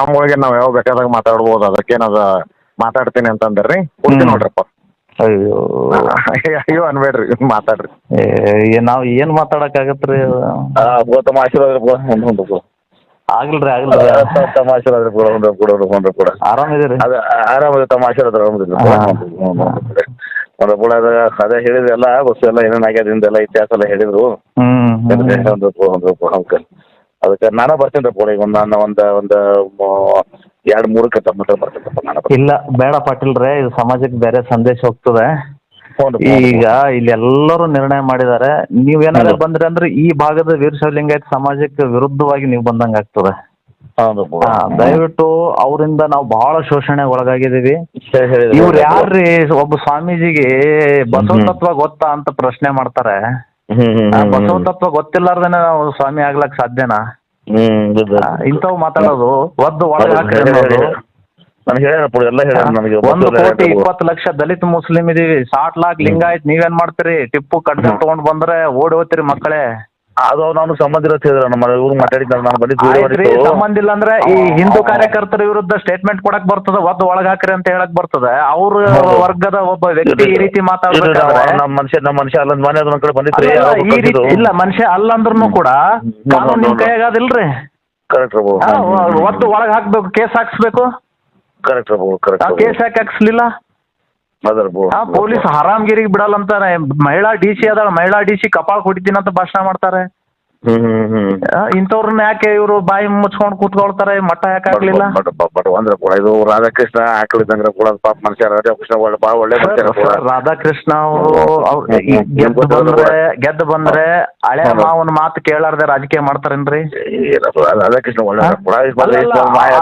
ನಮ್ಮೊಳಗೆ ನಾವು ಯಾವ ಬೇಕಾದಾಗ ಮಾತಾಡ್ಬೋದು ಅದಕ್ಕೇನದ ಮಾತಾಡ್ತೀನಿ ಅಂತಂದ್ರಿ ಕೊಡ್ತೀನಿ ಹ್ಮ್. ನೋಡ್ರಪ್ಪ ಅಯ್ಯೋ ಅಯ್ಯೋ ಅನ್ಬೇಡ್ರಿ ಮಾತಾಡ್ರಿ ಏ, ನಾವ್ ಏನ್ ಮಾತಾಡಕ್ಕಾಗತ್ರಿ ತಮ್ಮ ಆಶೀರ್ವಾದ ಒಂದು ಕೂಡ ಆಗ್ಲ್ರಿ ಆಗ್ಲ್ರಿ ತಮ್ಮ ಆಶೀರ್ವಾದ ಕೂಡ ಒಂದು ಕೂಡ ಒಂದು ಕೂಡ ಆರಾಮಿದ್ದೀರಿ ಅದ ಆರಾಮದ ತಮ್ಮ ಆಶೀರ್ವಾದ ಆರಾಮದಿಲ್ಲ ಹಾ. ಒಂದು ಕೂಡ ಅದ ಅದೇ ಹೇಳಿದ್ರಿ ಎಲ್ಲಾ ಬಸ್ ಎಲ್ಲ ಏನೇನ್ ಆಗ್ಯದ ಹಿಂದೆಲ್ಲ ಇತಿಹಾಸ ಎಲ್ಲ ಹೇಳಿದ್ರು ಹ್ಮ್ ಅದಕ್ಕೆ ನಾನು ಬರ್ತೇನೆ ರೀ ಈಗ ಒಂದು ನಾನು ಒಂದು ಒಂದು ಎರಡು ಮೂರಕ್ಕೆ ತಮ್ಮ ಹತ್ರ ಬರ್ತೀನಪ್ಪ ನಾನು ಇಲ್ಲ ಬೇಡ ಪಾಟೀಲ್ರೆ ಇದು ಸಮಾಜಕ್ಕೆ ಬೇರೆ ಸಂದೇಶ ಹೋಗ್ತದೆ. ಈಗ ಇಲ್ಲಿ ಎಲ್ಲರೂ ನಿರ್ಣಯ ಮಾಡಿದ್ದಾರೆ. ನೀವ್ ಏನಾದ್ರು. ಬಂದ್ರಿ ಅಂದ್ರೆ ಈ ಭಾಗದ ವೀರಶೈವಲಿಂಗಾಯತ ಸಮಾಜಕ್ಕೆ ವಿರುದ್ಧವಾಗಿ ನೀವು ಬಂದಂಗ ಆಗ್ತದೆ. ದಯವಿಟ್ಟು ಅವರಿಂದ ನಾವು ಬಹಳ ಶೋಷಣೆ ಒಳಗಾಗಿದೀವಿ. ಇವ್ರು ಯಾರ್ರಿ ಒಬ್ಬ ಸ್ವಾಮೀಜಿಗೆ ಬಸವ ತತ್ವ ಗೊತ್ತಾ ಅಂತ ಪ್ರಶ್ನೆ ಮಾಡ್ತಾರೆ. ಆ, ಬಸವ ತತ್ವ ಗೊತ್ತಿಲ್ಲಾರ್ದೇನೆ ನಾವು ಸ್ವಾಮಿ ಆಗ್ಲಕ್ ಸಾಧ್ಯನಾ? ಇಂಥವ್ ಆ, ಇಂಥವು ಮಾತಾಡೋದು ಒದ್ದು ಒಳಗೆ ಹಾಕ್ರಿ ಹೇಳಿ. ಎಲ್ಲ ನನಗೆ ಒಂದು ಕೋಟಿ. ಇಪ್ಪತ್ತು ಲಕ್ಷ ದಲಿತ ಮುಸ್ಲಿಂ ಇದೀವಿ. ಸಾಟ್ ಲಾಕ್ ಲಿಂಗಾಯತ್ ನೀವೇನ್ ಮಾಡ್ತೀರಿ? ಟಿಪ್ಪು ಕಡ್ಗ ಹ್ಮ್. ತಗೊಂಡ್ ಬಂದ್ರೆ ಓಡಿ ಹೋಗ್ತೀರಿ ಮಕ್ಕಳೇ. ಅದು ನಾನು ಸಂಬಂಧ ಇರತ್ತೆ ಹೇಳಿದ್ರು ನಮ್ಮ ಇವ್ರು ಮಾತಾಡಿದ್ದಾರೆ ನಾನು ಬಂದಿದ್ದು video ಸಂಬಂಧ ಇಲ್ಲ ಅಂದ್ರೆ ಈ ಹಿಂದೂ ಕಾರ್ಯಕರ್ತರ ವಿರುದ್ಧ ಸ್ಟೇಟ್ಮೆಂಟ್ ಕೊಡಕ್ ಬರ್ತದ ಒದ್ದು ಒಳಗ್ ಹಾಕ್ರಿ ಅಂತ ಹೇಳಕ್ ಬರ್ತದ. ಅವ್ರ ಹೌದು. ವರ್ಗದ ಒಬ್ಬ ವ್ಯಕ್ತಿ ಈ ರೀತಿ ಮಾತಾಡ್ಬೇಕಾದ್ರೆ ನಮ್ಮ- ಮನುಷ್ಯ ನಮ್ಮ ಮನುಷ್ಯ ಅಲ್ಲ ಮನೆ ಕಡೆ ಬಂದಿತ್ತು ಅಲ್ಲ, ಅಲ್ಲ, ಈ ರೀತಿ ಇಲ್ಲ ಮನುಷ್ಯ ಅಲ್ಲ ಅಂದ್ರೂ ಕೂಡ ಕಾನೂನು ನಿಮ್ ಕೈಯಾಗದಿಲ್ರಿ ಕರೆಕ್ಟ್ ಒದ್ದು ಒಳಗ್ ಹಾಕ್ಬೇಕು ಕೇಸ್ ಹಾಕ್ಸ್ಬೇಕು. ಕರೆಕ್ಟ್ ಕರೆಕ್ಟ್ ಕೇಸ್ ಯಾಕೆ ಹಾಕ್ಸ್ಲಿಲ್ಲ? ಅದರ ಆ ಪೊಲೀಸ್ ಹರಾಮ್ಗಿರಿಗೆ ಬಿಡಲ್ಲ ಅಂತಾರೆ ಮಹಿಳಾ ಡಿ ಸಿ ಅದಾಳ ಮಹಿಳಾ ಡಿ ಸಿ ಕಪಾಳ ಹೊಡಿತೀನಿ ಅಂತ ಭಾಷಣ ಮಾಡ್ತಾರೆ. ಹ್ಮ್ ಹ್ಮ್ ಹ್ಮ್ ಆ, ಇಂಥವ್ರನ್ನ ಯಾಕೆ ಇವರು ಬಾಯಿ ಮುಚ್ಕೊಂಡು ಕೂತ್ಕೊಳ್ತಾರೆ? ಮಟ್ಟ ಯಾಕೆ ಆಗ್ಲಿಲ್ಲ ಬಟ್ ಬಟ್ ಬಟ್ ಅಂದ್ರೆ ಕೂಡ ಇದು ರಾಧಾಕೃಷ್ಣ ಹಾಕಲಿದ್ದಂದ್ರೆ ಕೂಡ ಪಾಪ ಮನುಷ್ಯ ರಾಧಾಕೃಷ್ಣ ಒಳ್ಳೆ ಭಾಳ ಒಳ್ಳೆ ಮನುಷ್ಯ ಸರ್, ಸರ್, ರಾಧಾಕೃಷ್ಣ ಅವರು ಅವ್ರು ಈ ಗೆದ್ದು ಬಂದ್ರೆ ಗೆದ್ದು ಬಂದ್ರೆ ಹಳೆ. ಮಾವನ ಮಾತು ಕೇಳಾರ್ದೆ ರಾಜಕೀಯ ಮಾಡ್ತಾರೇನ್ರಿ? ರಾಧಾಕೃಷ್ಣ ಒಳ್ಳೆ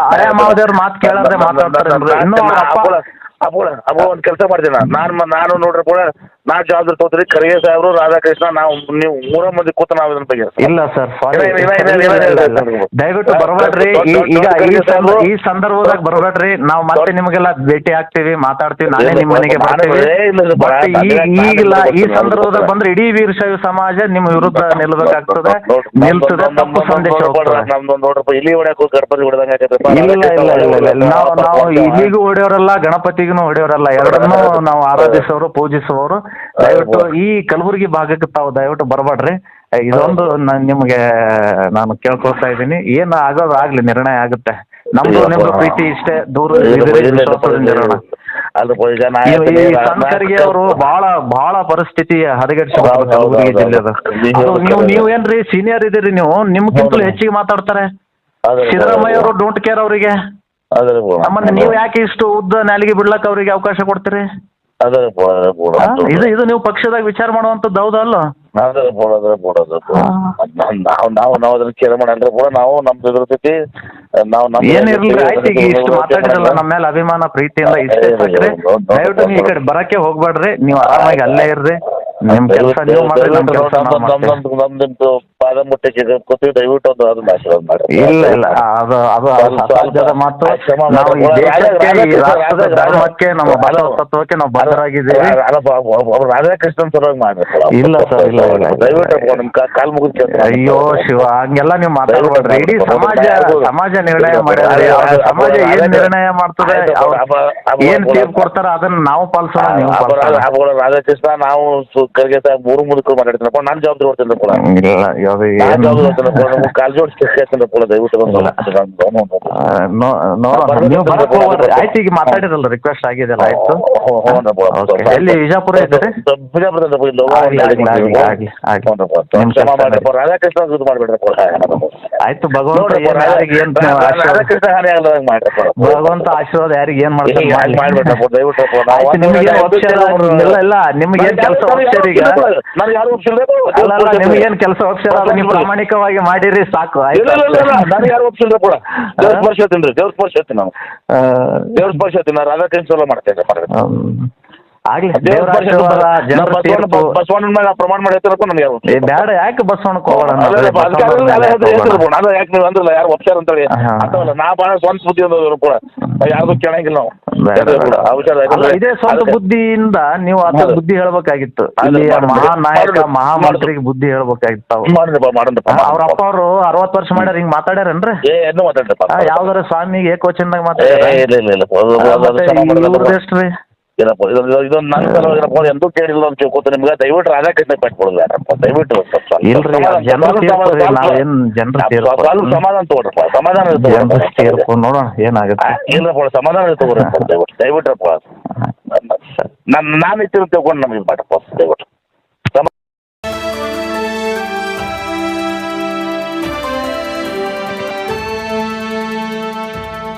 ಹಳೆ ಮಾವದೇವ್ರ ಮಾತು ಕೇಳಾರ್ದೆ ಮಾತಾಡ್ತಾರೇನ್ರಿ? ಇನ್ನೂ ಅವ್ರ ಅಪ್ಪ- ಅಬೋಳ ಅಪ್ಪ ಒಂದು ಕೆಲಸ ಮಾಡ್ತೀನಿ ನಾನು ನಾನು ನಾನು ನೋಡ್ರಿ ಕೂಡ ನಾ ಜವಾಬ್ದಾರಿ ತಗೋತೀರಿ ಖರ್ಗೆ ಸಾಹೇಬ್ರು ರಾಧಾಕೃಷ್ಣ ನಾವು ನೀವು ಮೂರ ಮಂದಿ ಕೂತ ನಾವು ಇದನ್ನ ಬಗ್ಗೆ. ಇಲ್ಲ ಸರ್ ಸಾರಿ ಇಲ್ಲ, ಇಲ್ಲ, ಇಲ್ಲ, ಇಲ್ಲ, ಇಲ್ಲ, ಇಲ್ಲ, ಇಲ್ಲ. ದಯವಿಟ್ಟು ಬರಬೇಡ್ರಿ. ಈ- ಈಗ ಈ ಸಂದ- ಈ ಸಂದರ್ಭದಾಗ ಬರಬೇಡ್ರಿ. ನಾವು ಮತ್ತೆ ನಿಮಗೆಲ್ಲ ಭೇಟಿ ಆಗ್ತೀವಿ ಮಾತಾಡ್ತೀವಿ ನಾನೇ ನಿಮ್ಮ ಮನೆಗೆ ಬರ್ತೀವಿ ಏ, ಇಲ್ಲ, ಇಲ್ಲ, ಬಟ್ ಈ- ನಾನು- ಈಗಿಲ್ಲ ಈ ಸಂದರ್ಭದಾಗ ಬಂದ್ರೆ ಇಡೀ ವೀರಶೈವ ಸಮಾಜ ನಿಮ್ಮ ವಿರುದ್ಧ ನಿಲ್ಬೇಕಾಗ್ತದೆ. ನಿಲ್ತದೆ ತಪ್ಪು ಸಂದೇಶ ಹೋಗ್ತದೆ. ನಮ್ದೊಂದು ನೋಡ್ರಪ್ಪ ಇಲ್ಲಿ ಹೊಡ್ಯಾಕ ಗಣಪತಿ ಹೊಡೆದಂಗ ಇಲ್ಲ ಇಲ್ಲ ಇಲ್ಲ ಇಲ್ಲ. ಇಲ್ಲ ನಾವು ನಾವು ಇಲ್ಲಿಗೂ ಹೊಡೆಯವರಲ್ಲ ಗಣಪತಿಗೂ ಹೊಡೆಯವರಲ್ಲ ಎರಡನ್ನೂ ನಾವು ಆರಾಧಿಸೋರು ಪೂಜಿಸುವವರು. ದಯವಿಟ್ಟು ಈ ಕಲಬುರಗಿ ಭಾಗಕ್ಕೆ ತಾವು ದಯವಿಟ್ಟು ಬರಬಾಡ್ರಿ. ಇದೊಂದು ನಾನು ನಿಮಗೆ ನಾನು ಕೇಳ್ಕೊಳ್ತಾ ಇದ್ದೀನಿ. ಏನು ಆಗೋದು ಆಗ್ಲಿ ನಿರ್ಣಯ ಆಗುತ್ತೆ. ನಮ್ದು ನಿಮ್ದು ಪ್ರೀತಿ ಇಷ್ಟೇ. ದೂರ ಇರೋಣ. ಅವರು ಬಹಳ ಬಹಳ ಪರಿಸ್ಥಿತಿ ಹದಗೆಡಿಸಿ ಹೌದು, ಹೌದು, ಕಲಬುರಗಿ ಹೌದು. ನೀವು ಅದು ನೀವು ಹೇಳ್ತಾರೆ. ಏನ್ರಿ ಸೀನಿಯರ್ ಇದೀರಿ ನೀವು? ನಿಮ್ಗಿಂತಲೂ. ಹೆಚ್ಚಿಗೆ ಮಾತಾಡ್ತಾರೆ. ಸಿದ್ದರಾಮಯ್ಯ ಅವರು ಡೋಂಟ್ ಕೇರ್ ಅವರಿಗೆ. ಮತ್ತೆ ನೀವು ಯಾಕೆ ಇಷ್ಟು ಉದ್ದ ನಾಲಿಗೆ ಬಿಡ್ಲಕ್ ಅವರಿಗೆ ಅವಕಾಶ ಕೊಡ್ತೀರಿ? ಅದೇ ಆ? ಇದು ಇದು ನೀವು ಪಕ್ಷದಾಗ ವಿಚಾರ ಮಾಡುವಂತದ್ದು ಹೌದಾ ಅಲ್ಲ? ಅದೇ ಬೋಡೋದು ಬೋಡೋದು ಹಾ. ನಾವು ನಾವು ನಾವು ಅದನ್ನ ಕೇರ್ ಮಾಡಂದ್ರೆ ಕೂಡ ನಾವು ನಮ್ದು ಇರ್ತೈತಿ ನಾವು ನಮ್ಮ ಏನಿರ್ಲಿ ಆಯ್ತು ಈಗ ಇಷ್ಟು ಮಾತಾಡಿದಲ್ಲ ನಮ್ಮ ಮೇಲೆ ಅಭಿಮಾನ ಪ್ರೀತಿಯಿಂದ ಇಷ್ಟೇ ಸಾಕ್ರಿ. ದಯವಿಟ್ಟು ನೀವು ಈ ಕಡೆ ಬರಕ್ಕೆ ಹೋಗ್ಬೇಡ್ರಿ. ನೀವು ಆರಾಮಾಗಿ ಅಲ್ಲೇ ಇರ್ರಿ. ನಿಮ್ ಕೆಲಸ ನೀವು ಮಾಡ್ರಿ ನಮ್ ಕೆಲಸ ನಾವು ಮಾಡ್ತೀವಿ. ನಮ್ದು ಪಾದ ಮುಟ್ಟಕ್ಕೆ ಕೂತೀವಿ ದಯವಿಟ್ಟು ಒಂದು ಅದನ್ನ ಆಶೀರ್ವಾದ ಮಾಡ್ರಿ. ಇಲ್ಲ ಇಲ್ಲ ಅದು ಅದು ಸ್ವಲ್ಪ- ಅಸಾಧ್ಯದ ಮಾತು. ನಾವು ಈ ದೇಶಕ್ಕೆ ಈ ರಾಧಾ- ರಾಷ್ಟ್ರದ ಧರ್ಮಕ್ಕೆ ನಮ್ಮ ಬಸವ ತತ್ವಕ್ಕೆ ನಾವು ಬದ್ಧರಾಗಿದ್ದೀವಿ. ಅಲ್ಲಪ್ಪ ಅವ್ರು ರಾಧಾಕೃಷ್ಣನ್ ಸಲುವಾಗಿ ಮಾಡಿ ಇಲ್ಲ ಸರ್ ಇಲ್ಲ, ಇಲ್ಲ, ಇಲ್ಲ. ದಯವಿಟ್ಟು ನಿಮ್ ಕಾಲ್ ಮುಗಿದ್ ಅಯ್ಯೋ ಶಿವ ಹಂಗೆಲ್ಲ ನೀವು ಮಾತಾಡ್ಬೇಡ್ರಿ ಇಡೀ ಸಮಾಜ ಸಮಾಜ ನಿರ್ಣಯ ಮಾಡಿದ್ರಿ ಸಮಾಜ ಏನ್ ನಿರ್ಣಯ ಮಾಡ್ತದೆ ಏನ್ ತೀರ್ಪು ಕೊಡ್ತಾರ ಅದನ್ನ ನಾವು ಪಾಲಿಸೋಣ ನೀವು ರಾಧಾಕೃಷ್ಣ ನಾವು ಖರ್ಗೆ ಸಾಹೇಬ್ ಮೂರು ಮುದುಕರು ಮಾತಾಡ್ತೀನಪ್ಪ ನಾನು ಜವಾಬ್ದಾರಿ ಹೊಡ್ತೀನಿ ಕೂಡ ಇಲ್ಲ ಅದು ನಾನು ಏನು? ಜವಾಬ್ದಾರಿ ಹೊಡ್ತೀನಿ ನಮ್ಗೆ ಕಾಲ್ ಜೋಡಿಸಿ ಕೇಳ್ತೀನಿ ಕೂಡ ದಯವಿಟ್ಟು ಬಂದು ಇಲ್ಲ. ನೋ- ನೋಡೋಣ ನೀವು ಬರಕ್ ಹೋಗ್ಬೇಡ್ರಿ ಆಯ್ತು ಈಗ ಮಾತಾಡಿರಲ್ಲ ರಿಕ್ವೆಸ್ಟ್ ಆಗಿದೆಲ್ಲ ಆಯ್ತು. Okay. ಎಲ್ಲಿ ವಿಜಾಪುರ ಇದ್ದೀರಿ? ಆಗ್ಲಿ, ಆಗ್ಲಿ, ಆಗ್ಲಿ, ಆಗ್ಲಿ, ಆಗ್ಲಿ. ನಿಮ್ ಕೆಲ್ಸ ಮಾಡಿ. ರಾಧಾಕೃಷ್ಣ ಇದು ಮಾಡ್ಬೇಡ್ರಪ್ಪ ಆಯ್ತು ಭಗವಂತ ನೋಡ್ರಿ ಏನ್ ಯಾರಿಗೆ ಏನ್ ಆಶೀರ್ವಾದ? ರಾಧಾಕೃಷ್ಣ ಹಾನಿ ಭಗವಂತ ಆಶೀರ್ವಾದ ಯಾರಿಗೆ ಏನ್ ಮಾಡ್ತಾರೆ ದಯವಿಟ್ಟು ಆಯ್ತು, ನಿಮ್ಗೇನ್? ಇಲ್ಲ ಇಲ್ಲ ಏನ್ ಕೆಲಸ ಈಗ ಯಾರು ಒಪ್ಸಿಲ್ಲ ಕೆಲಸ ಅದು ನೀವು ಪ್ರಾಮಾಣಿಕವಾಗಿ ಮಾಡಿರಿ ಸಾಕು ಇಲ್ಲ ಇಲ್ಲ ಇಲ್ಲ ಆಯ್ತು ಯಾರು ಒಪ್ಸಿಲ್ಲ ಕೂಡ ದೇವ್ರ ಸ್ಪರ್ಶ ಹೇಳ್ತೀನಿ ರೀ ದೇವ್ರ ಸ್ಪರ್ಶ ಹೇಳ್ತೀನಿ ನಾನು ದೇವ್ರ ಸ್ಪರ್ಶ ಹೇಳ್ತೀನಿ ನಾನು ರಾಧಾಕೃಷ್ಣ ಸಲ ಮಾಡ್ತೇನೆ. ಆಗ್ಲಿ. ದೇವ್ರ ಆಶೀರ್ವಾದ ಜನರ ತೀರ್ಪು. ಬಸವಣ್ಣನ ಮೇಲೆ ಪ್ರಮಾಣ ಮಾಡಿ ಹೇಳ್ತಾರಪ್ಪ ನನಗೆ ಯಾರು ಏ ಬ್ಯಾಡ ಯಾಕೆ ಬಸವಣ್ಣಕ್ಕೆ ಹೋಗೋಣ ಬಿಡು. ಅದು ಯಾಕೆ ನೀವು ಅಂದ್ರಲ್ಲ ಯಾರು ಒಪ್ಸ್ಯಾರ ಅಂತೇಳಿ. ಅಂತವಲ್ಲ ನಾ ಭಾಳ ಸ್ವಂತ ಬುದ್ಧಿ ಅಂದವ್ರು ಕೂಡ. ಯಾವ್ದು ಕೇಳಂಗಿಲ್ಲ ನಾವು. ಬೇಡ, ಬೇಡ. ಇದೇ ಸ್ವಂತ ಬುದ್ಧಿಯಿಂದ ನೀವು ಅದ ಬುದ್ಧಿ ಹೇಳ್ಬೇಕಾಗಿತ್ತು. ಅಲ್ಲಿ ಮಹಾ ನಾಯಕ ಮಹಾನಾಯಕ ಮಹಾಮಂತ್ರಿಗೆ ಬುದ್ಧಿ ಹೇಳ್ಬೇಕಾಗಿತ್ತು ಅವ್ರ ಅಪ್ಪ ಅವರು ಅರವತ್ತು ವರ್ಷ ಮಾಡ್ಯಾರ ಹಿಂಗ್ ಮಾತಾಡ್ಯಾರೇನ್ರಿ? ಯಾವ್ದಾರ ಸ್ವಾಮಿಗೆ ಏಕವಚನದಾಗ ಮಾತಾಡ್ಯಾರ. ಇವ್ರದ್ದು ಎಷ್ಟ್ರಿ? ಏನಪ್ಪ ಇದು ಇದು- ಇದೊಂದು ನನ್ನ ಸಲ ಏನಪ್ಪ ಎಂದೂ ಕೇಳಿಲ್ಲ ಅಂತ ತಿಳ್ಕೊತ ನಿಮ್ಗೆ ದಯವಿಟ್ಟು ರಾಧಾಕೃಷ್ಣ ಪಟ್ಕೊಡೋದು ಯಾರಪ್ಪ ದಯವಿಟ್ಟು ಸ್ವಲ್ಪ ಇಲ್ರಿ ಜನರ ನಾವೇನ್ ಸ್ವಲ್ಪ- ಸಮಾಧಾನ ತಗೊಳ್ರಪ್ಪ ಸಮಾಧಾನ ಜನರ ನೋಡೋಣ ಏನಾಗುತ್ತೆ? ಇಲ್ಲಪ್ಪ ಸಮಾಧಾನ ತಗೋರಪ್ಪ ದಯವಿಟ್ಟು ದಯವಿಟ್ಟಪ್ಪ ನನ್ನ ನಾನು ಇಟ್ಟಿರೋ ತಿಳ್ಕೊಂಡು ನಮಗೆ ಮಾಡಪ್ಪ ದಯವಿಟ್ಟು